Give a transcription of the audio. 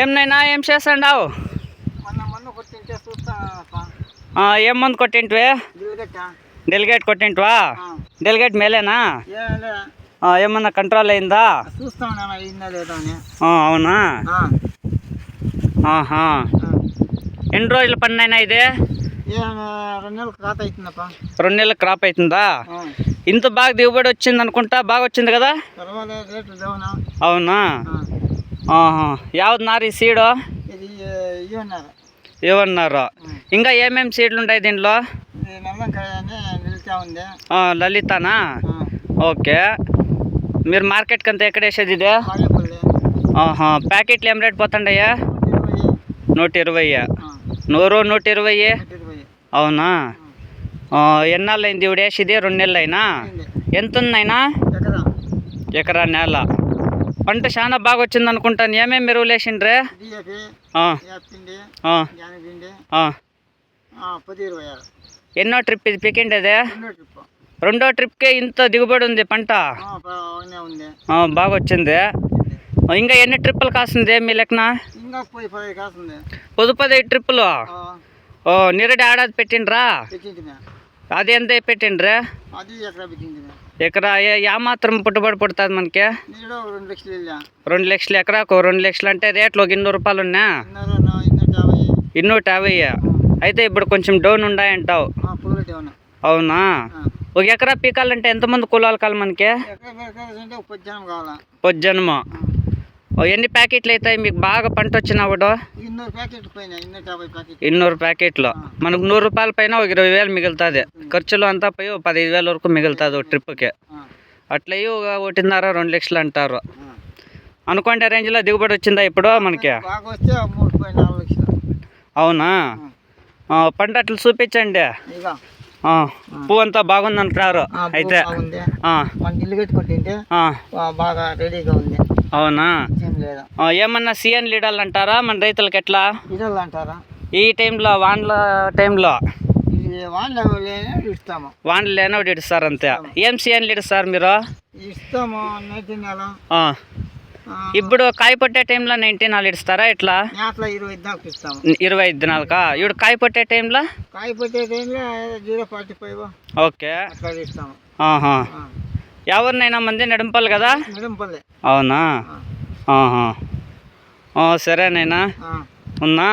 ఏం నైనా ఏం చేస్తాండావు ఏం మందు కొట్టింటివి? డెలిగేట్ కొట్టింటివా? డెలిగేట్ మేలేనా? ఏమన్నా కంట్రోల్ అయిందా? అవునా? ఆహా. ఎన్ని రోజులు పడినైనా ఇది? రెండు నెలలు క్రాప్ అవుతుందా ఇంత బాగా దిగుబడి వచ్చింది అనుకుంటా బాగా వచ్చింది కదా? అవునా? నారి సీడు? ఇది ఇవన్నారు ఇంకా ఏమేమి సీడ్లు ఉంటాయి దీంట్లో లలితానా? ఓకే. మీరు మార్కెట్కి అంతా ఎక్కడ వేసేది ఇదే? ప్యాకెట్లు ఏం రేట్ పోతుండయ్యా? నూట ఇరవై. నూరు నూట ఇరవై? అవునా? ఎన్నాళ్ళు అయింది ఇవిడ వేసేది? రెండు నెలలు అయినా. ఎంత ఉందైనా ఎకరా నేల. పంట చాలా బాగా వచ్చింది అనుకుంటాను ఏమేమి ఎరువులు వేసిండ్రే ఆరు. ఎన్నో ట్రిప్ ఇది రెండో ట్రిప్. రెండో ట్రిప్కే ఇంత దిగుబడి ఉంది పంట? బాగా వచ్చింది ఇంకా ఎన్ని ట్రిప్పులు కాస్తుంది మీ లెక్కన? పది పదహైదు ట్రిప్పులు? ఓ నిరడి ఏడాది పెట్టిండ్రా? అది ఎంత పెట్టిండ్రే? అది ఎకరా ఏ- యా మాత్రం పుట్టుబడి పుడుతుంది మనకి? రెండు లక్షలు ఎకరాకు రెండు లక్షలు అంటే రేట్లు ఒక ఇన్నూరు రూపాయలు ఉన్నా? ఇన్నూట యాభై. అయితే ఇప్పుడు కొంచెం డౌన్ ఉన్నాయంటావు అవునా. ఒక ఎకరా పీకాలంటే ఎంతమంది కూలాలు కావాలి మనకి? ఎకరా ఎన్ని ప్యాకెట్లు అవుతాయి మీకు బాగా పంట యాభై ప్యాకెట్ ఇన్నూరు ప్యాకెట్లు. మనకు నూరు రూపాయల పైన ఒక ఇరవై వేలు మిగులుతుంది. ఖర్చులు అంతా పోయి పదిహేను వేల వరకు మిగులుతుంది ఒక ట్రిప్కి ఆ, అట్లయి ఒక ఒకటిన్నర రెండు లక్షలు అంటారు. అనుకుంటే రేంజ్లో దిగుబడి వచ్చిందా ఇప్పుడు మనకి? అవునా? పంట అట్లా చూపించండి. పువ్వు అంతా బాగుంది. అంటారు అయితే బాగా రెడీగా ఉంది. అవునా? ఏమన్నా సీఎన్ లీడర్లు అంటారా? మన రైతులకి ఎట్లా? అంటారా? ఈ టైంలో వాన్ల టైంలో? వాన్లు లేనో ఇస్తారు అంతే. ఏం సీఎన్ లీడర్ సార్ మీరు? ఇస్తాము ఇప్పుడు కాయ పట్టే టైంలో నైన్టీన్ వాళ్ళు ఇస్తారా ఎట్లా? నేతలో ఇరవై ఐదు దినాలకా ఇప్పుడు కాయ పట్టే టైంలో? కాయపోతే టైంలో జీరో ఫార్టీ ఫైవ్ ఓకే. ఇస్తాము. ఎవరినైనా మంది నడింపాలి కదా? నిడంపల్లి అవునా? సరేనైనా. ఉన్నా.